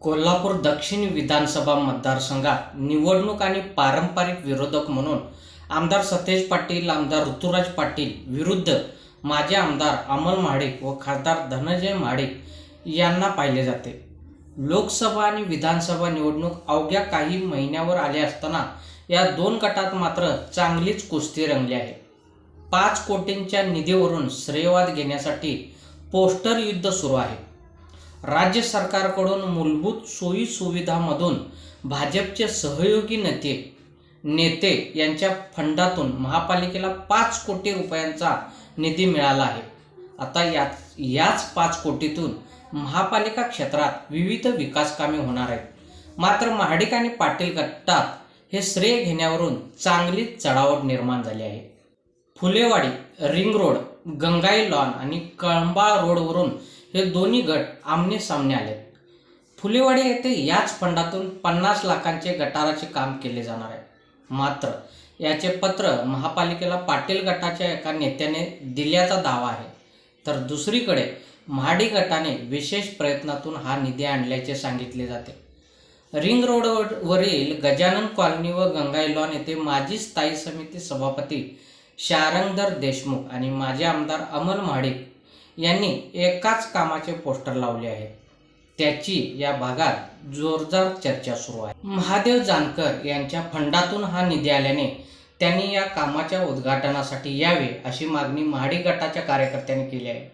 कोल्हापूर दक्षिण विधानसभा मतदारसंघात निवडणूक आणि पारंपरिक विरोधक म्हणून आमदार सतेज पाटील आमदार ऋतुराज पाटील विरुद्ध माजी आमदार अमल महाडिक व खासदार धनंजय महाडिक यांना पाहिले जाते. लोकसभा आणि विधानसभा निवडणूक अवघ्या काही महिन्यावर आले असताना या दोन गटात मात्र चांगलीच कुस्ती रंगली आहे. पाच कोटींच्या निधीवरून श्रेयवाद घेण्यासाठी पोस्टर युद्ध सुरू आहे. राज्य सरकारकडून मूलभूत सोयी सुविधामधून भाजपचे सहयोगी नेते नेते यांच्या फंडातून महापालिकेला पाच कोटी रुपयांचा निधी मिळाला आहे. आता याच याच पाच कोटीतून महापालिका क्षेत्रात विविध विकास कामे होणार आहेत. मात्र महाडिक आणि पाटील गटात हे श्रेय घेण्यावरून चांगलीच चढावट निर्माण झाली आहे. Phulewadi ring road Gangai lawn आणि कळंबाळ रोडवरून हे दोन्ही गट आमने सामने आले. फुलेवाडी येथे याच फंडातून पन्नास लाखांचे गटाराचे काम केले जाणार आहे. मात्र याचे पत्र महापालिकेला पाटील गटाच्या एका नेत्याने दिल्याचा दावा आहे. तर दुसरीकडे महाडी गटाने विशेष प्रयत्नातून हा निधी आणल्याचे सांगितले जाते. रिंग रोडवरील गजानन कॉलनी व गंगाईलॉन येथे माजी स्थायी समिती सभापती शारंगधर देशमुख आणि माजी आमदार अमल महाडिक यांनी एकाच कामाचे पोस्टर लावले आहेत. त्याची या भागात जोरदार चर्चा सुरू आहे. महादेव जानकर यांच्या फंडातून हा निधी आल्याने त्यांनी या कामाच्या उद्घाटनासाठी यावे अशी मागणी महाडी गटाच्या कार्यकर्त्यांनी केली आहे.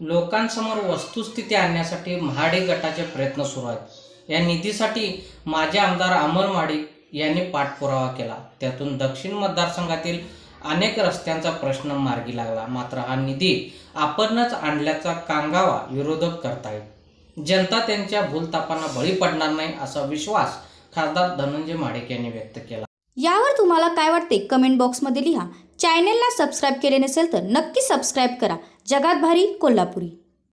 लोकांसमोर वस्तुस्थिती आणण्यासाठी महाडी गटाचे प्रयत्न सुरू आहेत. या निधीसाठी माजी आमदार अमर माडिक यांनी पाठपुरावा केला. त्यातून दक्षिण मतदारसंघातील अनेक रस्त्यांचा प्रश्न मार्गी लागला. मात्र हा निधी आपणच आणल्याचा कांगावा विरोधक करतायत. जनता त्यांच्या भूलतापांना बळी पडणार नाही असा विश्वास खासदार धनंजय माडिक यांनी व्यक्त केला. यावर तुम्हाला काय वाटते? कमेंट बॉक्समध्ये लिहा. चॅनेलला सबस्क्राईब केले नसेल तर नक्की सबस्क्राईब करा. जगात भारी कोल्हापुरी.